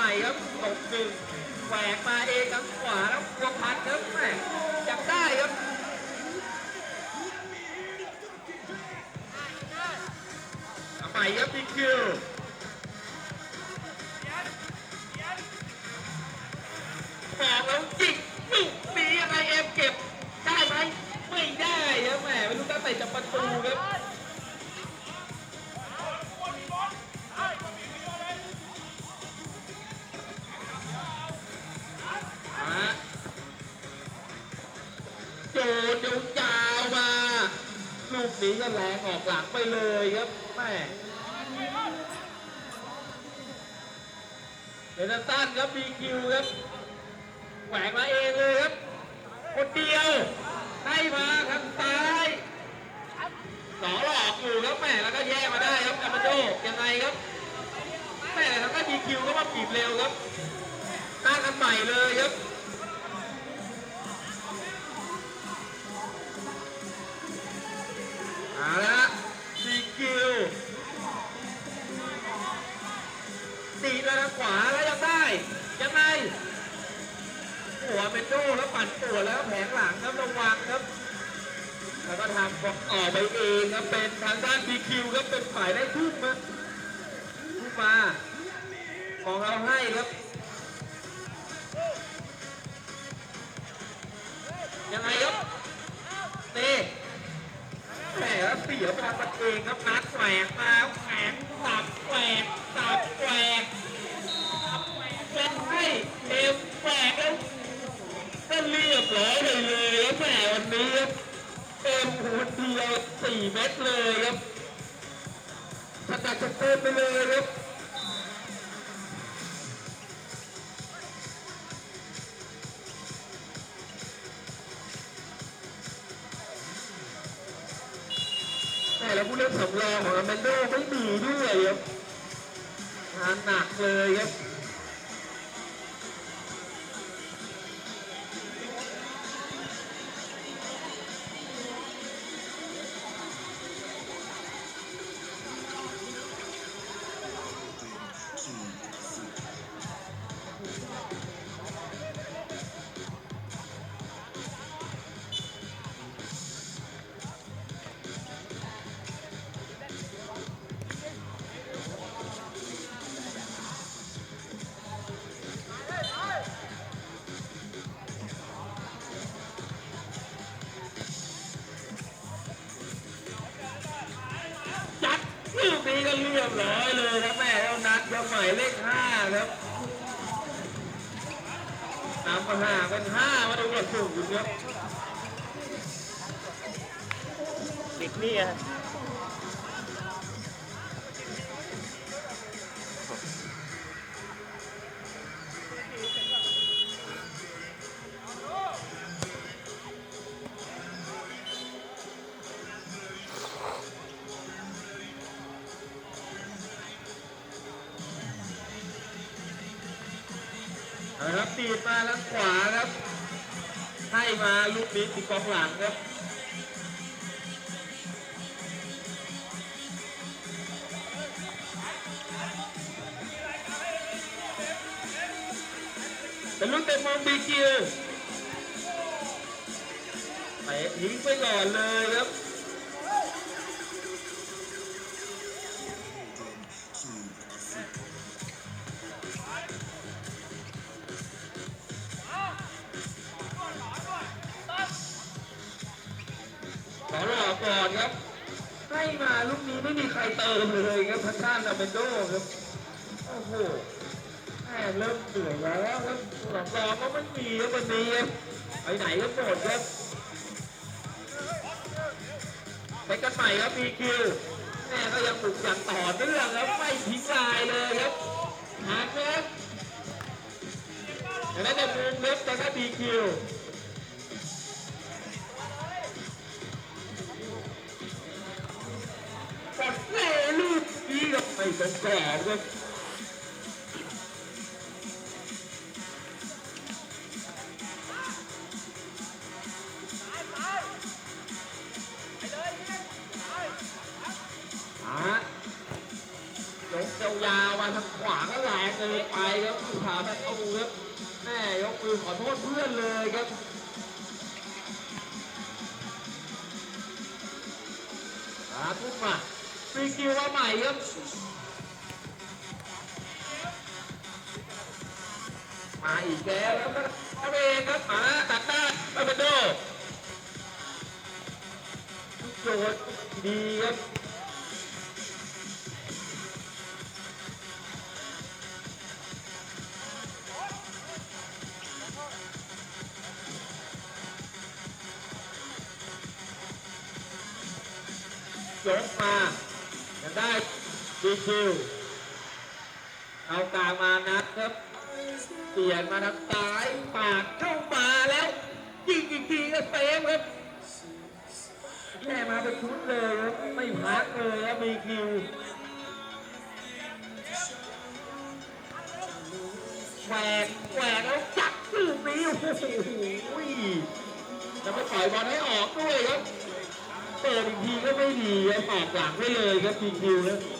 ม่ครับตกหนึ่งแหวกมาเองทางขวาแล้วพวงพันครับแม่ยังได้ครับเอาใหม่ครับพีคิวบอกแล้วจิกลูกนี้ยังไงเอ็มเก็บได้ไหมไม่ได้ครับแหมไม่รู้ตั้งแต่จะประตูครับ นี้ก็แรงออกหลังไปเลยครับแม่เดนตันครับบีคิวครับแหวกมาเองเลยครับคนเดียวให้มาทางซ้ายหนอหลอกอยู่ครับแม่แล้วก็แย่มาได้ครับกามาโจยังไงครับแม่แล้วก็บีคิวก็มาบีบเร็วครับตั้งกันใหม่เลยครับ เอาละซีคิวตีแล้วทางขวาแล้วยังได้ ยังไงหัวเป็นโดแล้วปั่นปวดแล้วแผงหลังครับระวังครับแล้วก็ทำบอกออกไปเองครับเป็นทางด้านบีคิวครับเป็นฝ่ายได้ทุ่มมาทุ่มมาของเราให้ครับ ยังไงครับ แหมเสียบอลมันเองครับนัดแหวกมาแขนสับแหวกสับแหวกเป็นให้เอมแหวกแล้วก็เรียบร้อยไปเลยครับแหมวันนี้ครับเอ็มหัวเดียวสี่เม็ดเลยครับชัดจะเติมไปเลยครับำรองของอแมนโดไม่มีด้วยครับงานหนักเลยครับ มาห่าเป็นห้ามาดูกระสุนครับเด็กนี่อะ ตีดมาทางขวาครับ ให้มาลูกนี้ติดกองหลังครับเป็นลูกเต็มมองบีคิวไปทิ้งไปก่อนเลยครับ ไม่มีใครเติมเลยครับพัชชาติลาเบนโดครับโอ้โหแม่เริ่มเหนื่อยแล้วครับหลังรองก็ไม่มีครับวันนี้ครับไปไหนก็หมดครับไปกันใหม่ครับ BQ แม่ก็ยังบุกอย่างต่อเนื่องครับไม่ทิ้งลายเลยครับหักครับแต่นั้นในมุมเล็บแต่ก็ BQ ก ไม่ตรงกรอบครับอะยกยาวมาทางขวาก็แรงเกินไปครับผู้ถาประตูครับแม่ยกมือขอโทษเพื่อนเลยครับอาทุกมาฟรีคิวมาใหม่ครับ มาอีกแล้วครับทำเองครับมาตัดหน้าลาเบนโดโจทย์ดีครับยกมายังได้ดีคิวเอากลางมานัดครับ เปลี่ยนมาทางซ้ายปากเข้ามาแล้วยิงอีกทีก็เซฟครับแม่มาเป็นชุดเลยครับไม่พักเลยครับมีคิวแหวกแหวกแล้วจับลูกนี้โอ้โหจะไม่ปล่อยบอลให้ออกด้วยครับ เปิดอีกทีก็ไม่ดีครับออกหลังไปเลยครับพีคิวนะโ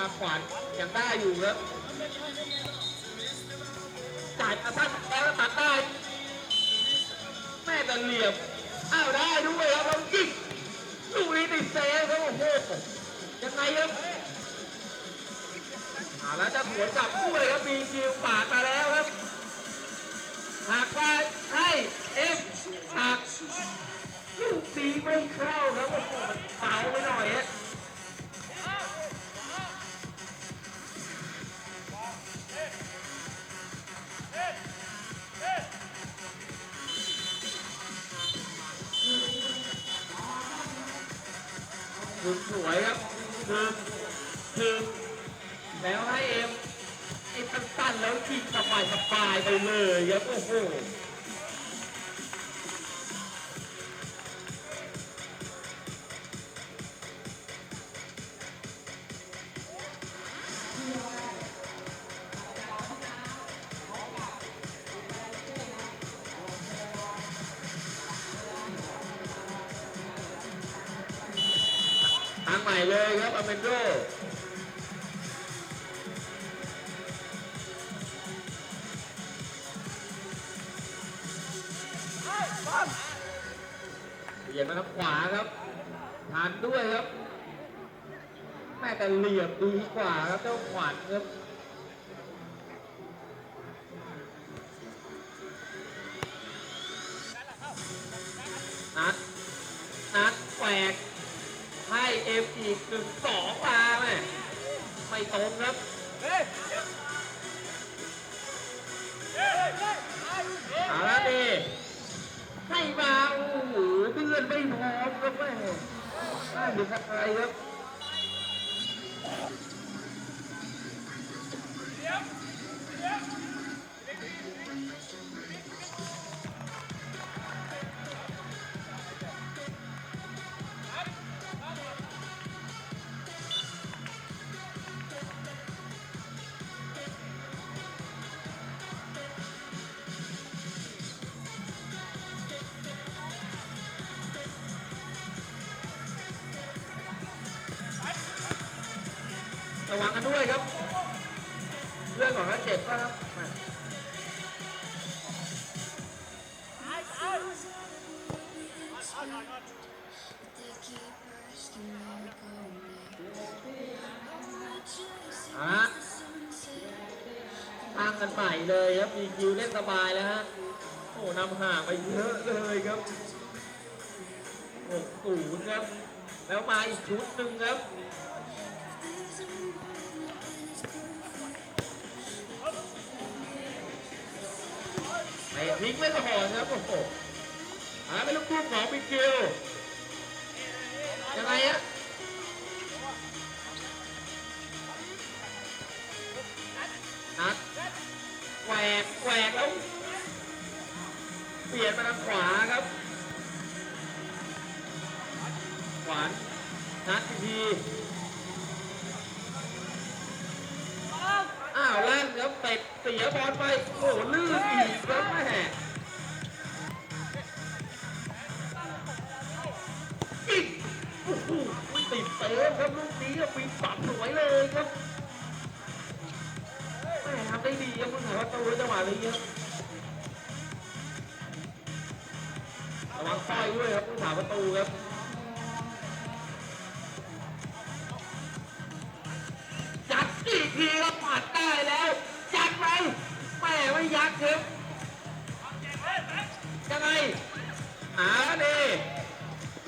มาขวัญยังได้อยู่ครับจ่ายมาสั้นแล้วตัดได้แม่ต่เหลี่ยมอ้าวได้ด้วยครับเรายิงลูกนี้ติดเซฟครับโอ้โหยังไงครับเอาแล้วจะสวนกลับด้วยครับมีคิวปาดมาแล้วครับหักไป ม่เลยครับอเมนโดเปลี่ยนมาทางขวาครับทานด้วยครับ แม่แต่เหลี่ยมดีกว่าครับเจ้าขวัญครับ ไม่ตรงครับเอาละดิให้มาโอ้โหเพื่อนไม่พร้อมครับแม่น่าดูใครครับ ระวังกันด้วยครับ เรื่องของเขาเจ็บก็ครับมาอะทางกันใหม่เลยครับ มีคิวเล่นสบายแล้วฮะ โอ้นำห่างไปเยอะเลยครับ6ศูนย์ครับ แล้วมาอีกชุดหนึ่งครับ ทิ้งไม่ก่อนครับโอ้โหหาเป็นลูกคู่ของมิเกล ระวังต้อยด้วยครับผู้สาประตูครับจัดอีกทีครับปัดได้แล้วจัดไปแม่ไม่ยัดครับยังไงหาเน่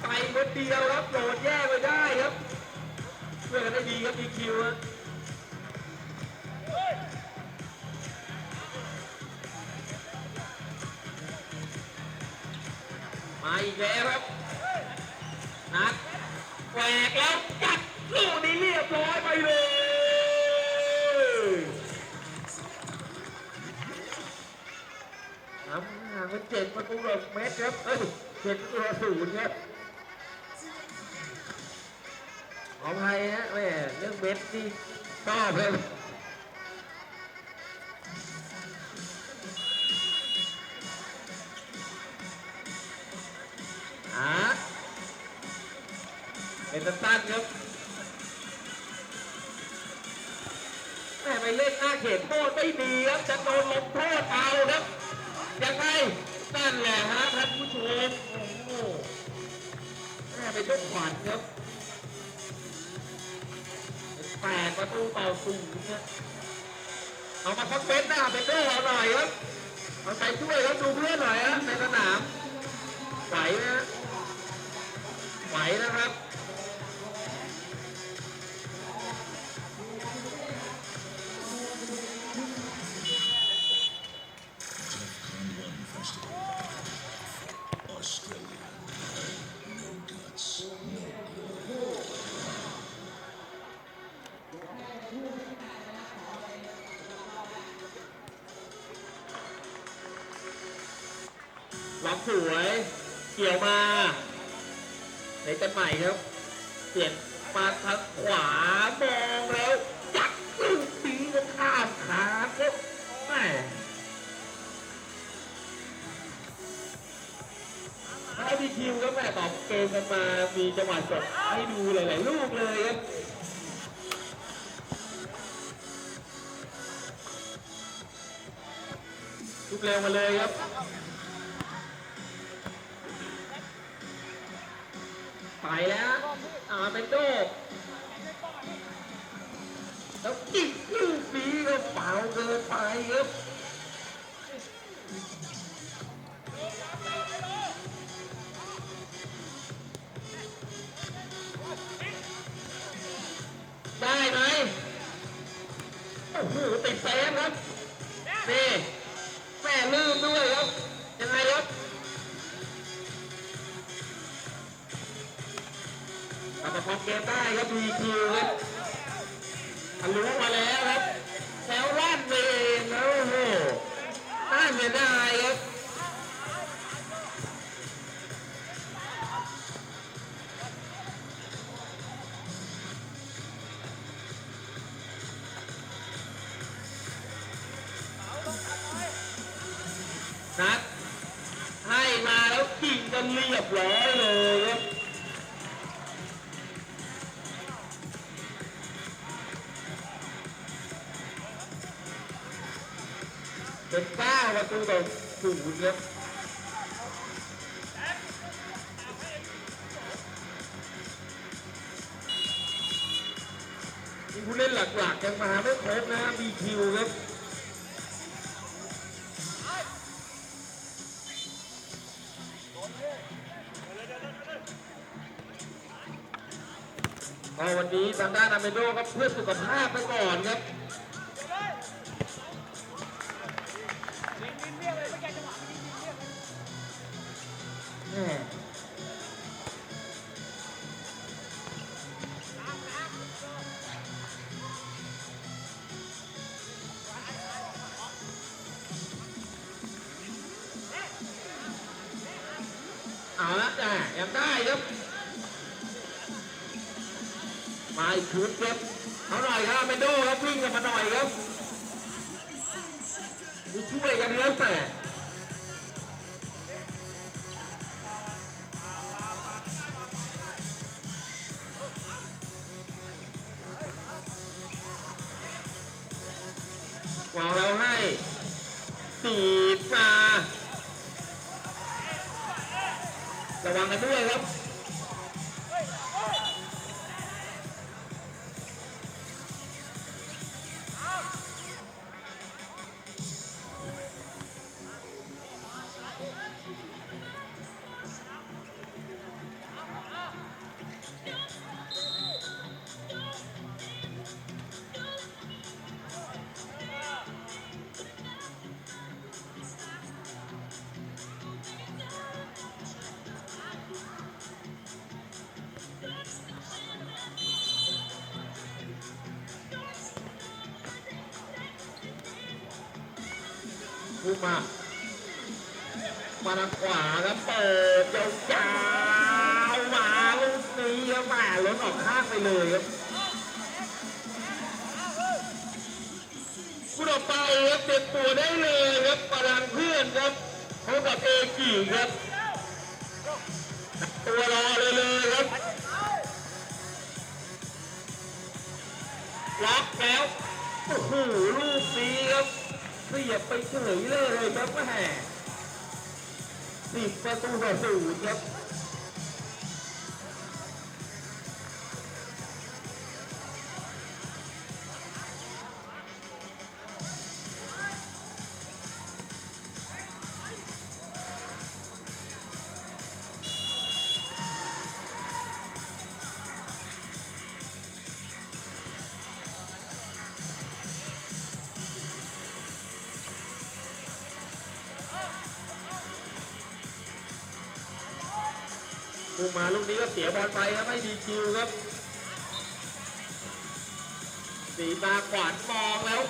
ไปคนเดียวครับโดดแยกไปได้ครับช่วยกันได้ดีครับดีคิวครับ วครับนัดแหวกแล้วจัดลูกนี้เรียบร้อยไปเลยน้ำห่างเป็นเจ็ดประตูหลักเมตรครับเอ้ยเจ็ดตัวศูนย์ครับขออภัยฮะแม่เรื่องเม็ดนี่ชอบเลย ครับแม่ไปเล่นหน้าเขตโทษไม่ดีครับจะโดนลงโทษเอาครับยังไงนั่นแหละฮะท่านผู้ชมโอ้โหแม่ไปชกขวัญครับแปดประตูต่อศูนย์ครับเอามาพักเบนหน้าเป็นโต้หน่อยครับเอาใจช่วยครับดูเพื่อนหน่อยฮะในสนามไหวไหมฮะไหวนะครับ มาทางขวามองแล้วจักลูกปีก็ข้ามขาครับแม่ถ้าดีคิวก็แม่ตอบเกมกันมา มีจังหวะจบให้ดูหลายๆลูกเลยครับลูกเร็วมาเลยครับไปแล้ว อาเป็นโดกแล้วอีกลูกนี้ก็เปล่าเกินไปครับได้ไหมโอ้โหติดเซฟครับนี่แม่ลืมด้วย เกมได้ครับดีคิวครับทะลุมาแล้วครับแถวลั่นไปเองแล้วโอ้โหน่าเสียดายครับนัดให้มาแล้วกิงกันเรียบร้อยเลยครับ เป็นเก้าประตูต่อศูนย์ครับมีผู้เล่นหลักๆยังมาไม่ครบนะบีคิวครับวันนี้ทางด้านอาเมโดครับเพื่อสุขภาพไปก่อนครับ มาอีกชุดครับเอาหน่อยครับเมนโดครับวิ่งกันมาหน่อยครับช่วยกันแล้วแต่วางแล้วให้สีมาระวังกันด้วยครับ พุ่งมา มาทางขวาครับเปิดยาวๆมาลูกนี้ครับแหมาล้นออกข้างไปเลยครับผู้ต่อไปครับเตรียมตัวได้เลยครับพลังเพื่อนครับพบกับเอกีครับ ตัวรอเลยเลยครับล็อกแล้วโอ้โหลูกนี้ครับ เสียบไปเฉยเลยครับแม่สิบประตูต่อศูนย์ครับ มาลูกนี้ก็เสียบอลไปครับไม่ดีคิวครับสีตาขวานมองแล้ว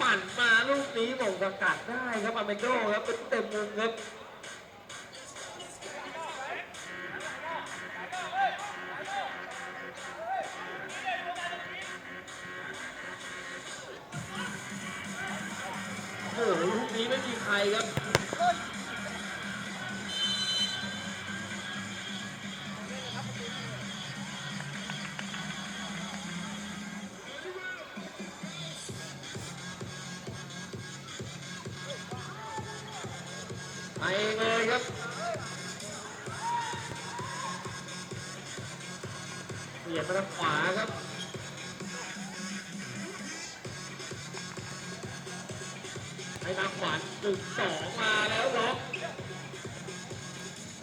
ปั่นมาลูกนี้หม่งสกัดได้ครับอเมโดครับเป็นเต็มมุมครับโอ้โหลูกนี้ไม่มีใครครับ ให้ทางขวาหนึ่งสองมาแล้วล็อก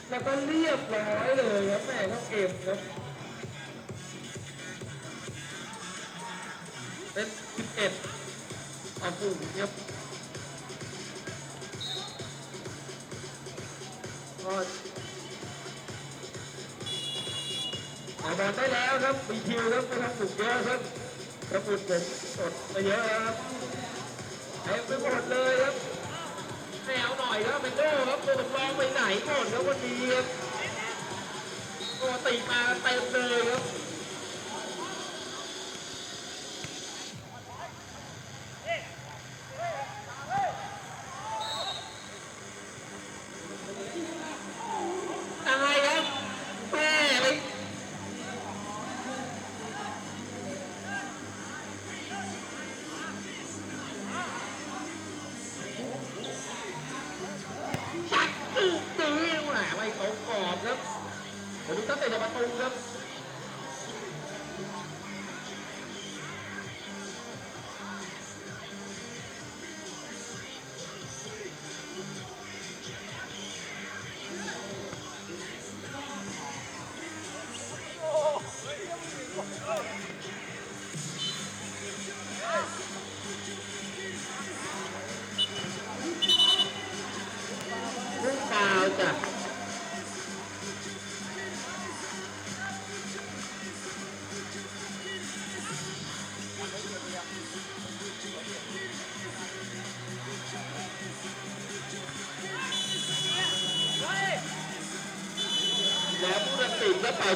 แล้วก็เรียบร้อยเลยครับแม่เข้าเกมครับ เป็นสิบเอ็ดต่อศูนย์ครับก็อาบอลได้แล้วครับมีคิวครับไม่ต้องฝึกเยอะครับกระปุกผมสดไปเยอะครับ เต็มไปหมดเลยครับแนวหน่อยครับเป็นโดครับตัวสำรองไปไหนหมดครับวันนี้ครับตัวตีมาเต็มเลยครับ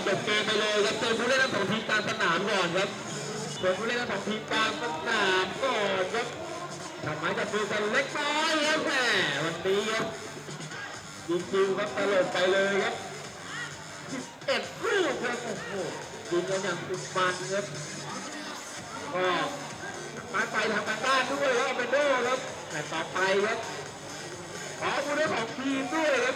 จบเกมไปเลยครับเชิญผู้เล่นทั้งสองทีมกลางสนามก่อนครับเชิญผู้เล่นทั้งสองทีมกลางสนามก่อนครับทำไมกับมือกันเล็กน้อยครับแหมวันนี้ครับยิงคิวครับตลบไปเลยครับ11ลูกครับโอ้โหยิงกันอย่างสุดมันครับก็มาไปทำการบ้านด้วยครับเป็นโดครับแต่ต่อไปครับขอผู้เล่นของทีมด้วยครับ